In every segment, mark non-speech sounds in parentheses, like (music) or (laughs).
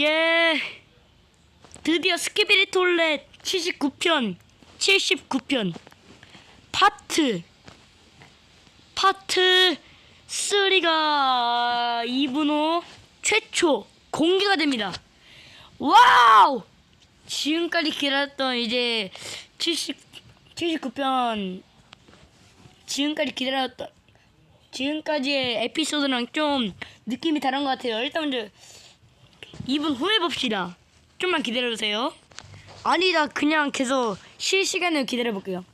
예. 드디어 스키비리 톨렛 79편, 79편 파트 파트 3가 2분 후 최초 공개가 됩니다. 와우! 지금까지 기다렸던 이제 70 79편 지금까지 기다렸던 지금까지의 에피소드랑 좀 느낌이 다른 것 같아요. 일단 먼저 2분 후에 봅시다. 좀만 기다려주세요. 아니다, 그냥 계속 실시간을 기다려볼게요.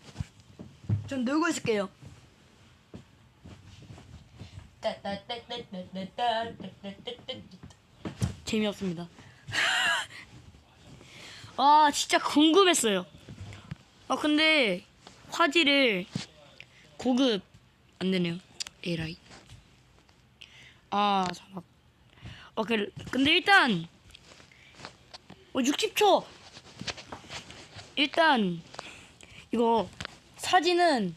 전 놀고 있을게요. 재미없습니다. (laughs) 아, 진짜 궁금했어요. 아, 근데 화질을 고급 안 되네요. 에라이. 아, 잠 그, 근데 일단 어, 60초. 일단 이거 사진은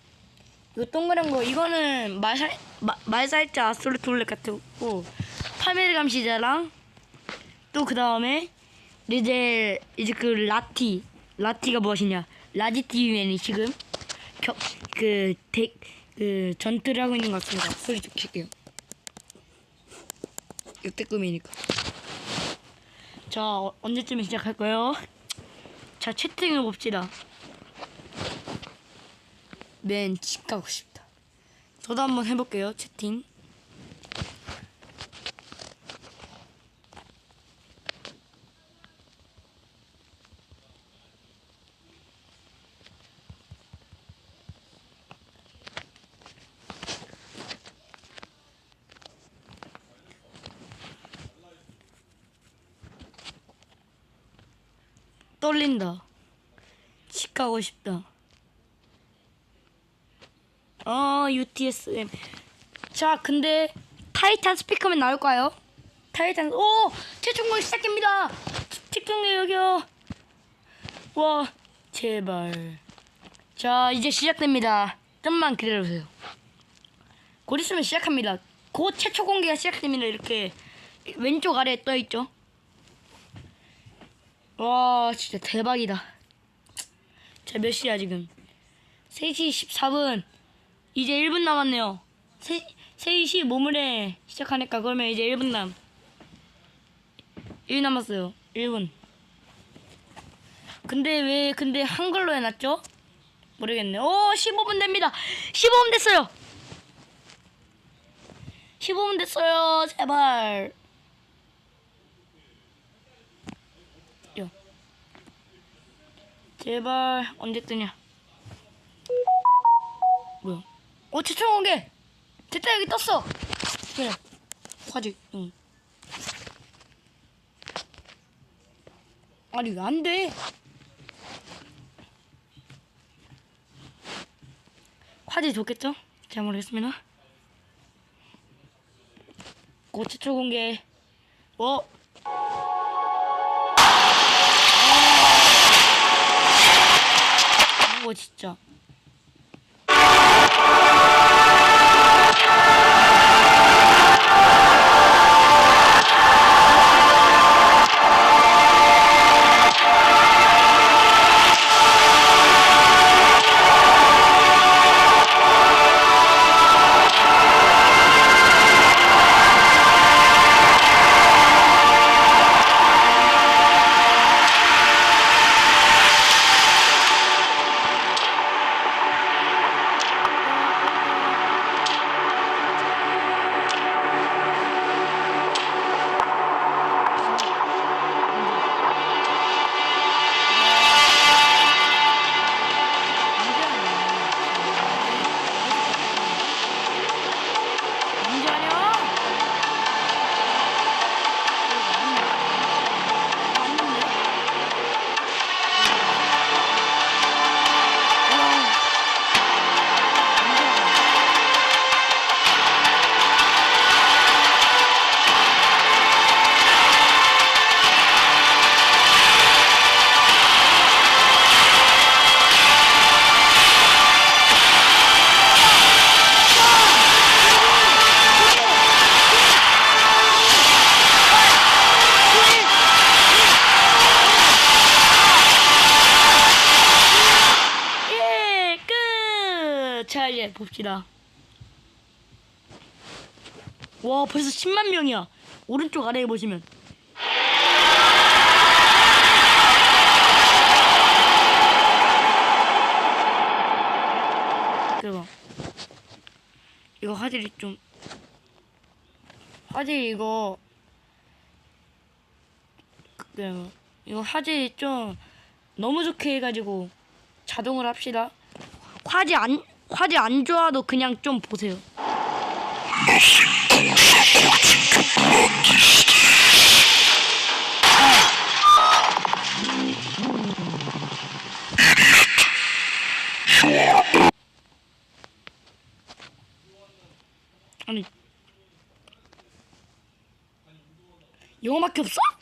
이거 동그란 거 이거는 말살 마- 말살자 아스트로톨렛 같고 파메르 감시자랑 또 그 다음에 이제 이제 그 라티 라티가 무엇이냐 라지티맨이 지금 그덱그 전투를 하고 있는 것 같습니다. 소리 좀 킬게요. 역대급이니까. 자 어, 언제쯤에 시작할까요? 자 채팅을 봅시다. 맨 집 가고 싶다. 저도 한번 해볼게요 채팅. 떨린다. 집 가고 싶다. 어, UTSM. 자, 근데 타이탄 스피커맨 나올까요? 타이탄, 오! 최종공 시작됩니다! 특종의 여기요. 와, 제발. 자, 이제 시작됩니다. 좀만 기다려주세요. 곧 있으면 시작합니다. 곧 최초 공개가 시작됩니다. 이렇게 왼쪽 아래에 떠있죠? 와 진짜 대박이다 자 몇 시야 지금? 3시 14분. 이제 1분 남았네요. 3, 3시 모물에 시작하니까 그러면 이제 1분 남. 1 남았어요. 1분. 근데 왜 근데 한글로 해놨죠? 모르겠네. 오 15분 됩니다. 15분 됐어요. 15분 됐어요. 제발 제발 언제 뜨냐? 뭐야? 어 최초 공개! 됐다 여기 떴어. 그래. 화질. 응. 아니 왜 안 돼? 화질 좋겠죠? 잘 모르겠습니다. 고 최초 공개. 어? 진짜. 빠르게 봅시다. 와 벌써 10만 명이야. 오른쪽 아래에 보시면. 그거 이거 화질이 좀 화질 이거 그 이거 화질이 좀 너무 좋게 해가지고 자동으로 합시다. 화질 안 화질 안 좋아도 그냥 좀 보세요. 아니 영어밖에 없어?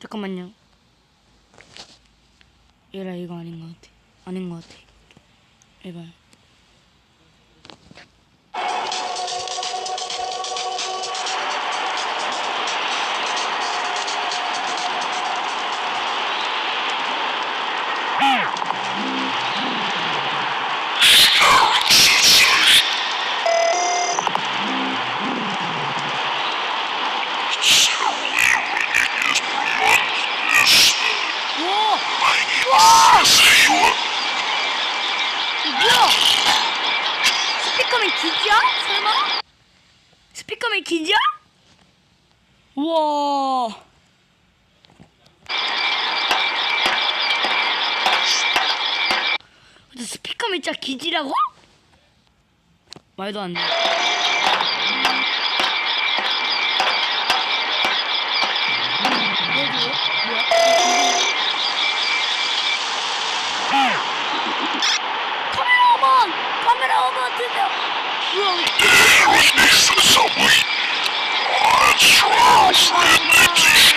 잠깐만요. 얘라 이거 아닌 것 같아. 아닌 것 같아. 에발 스피커맨 기지야? 설마? 스피커맨 기지야? 우와 스피커맨 진짜 기지라고? 말도 안돼 Ne diyor? Kameraman! Kameraman dedi. Let's go,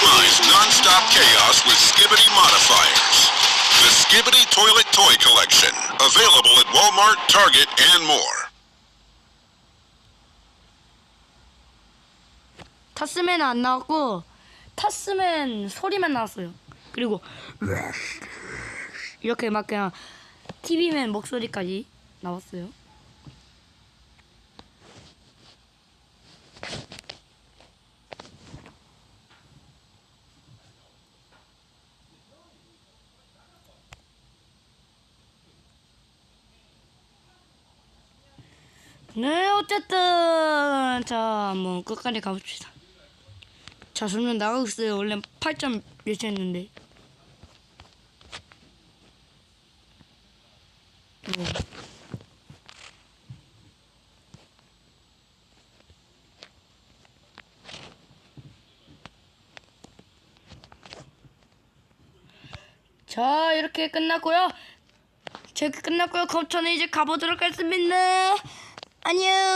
Customize non-stop chaos with Skibbity modifiers. The Skibbity Toilet Toy Collection. Available at Walmart, Target, and more. 타스맨은 안 나왔고 타스맨 소리만 나왔어요. 그리고 이렇게 막 그냥 TV맨 목소리까지 나왔어요. 네, 어쨌든 자, 한번 끝까지 가봅시다. 자, 점점 나가고 있어요. 원래 8점 몇이었는데. 네. 자, 이렇게 끝났고요. 제가 끝났고요. 그럼 저는 이제 가보도록 하겠습니다. 안녕.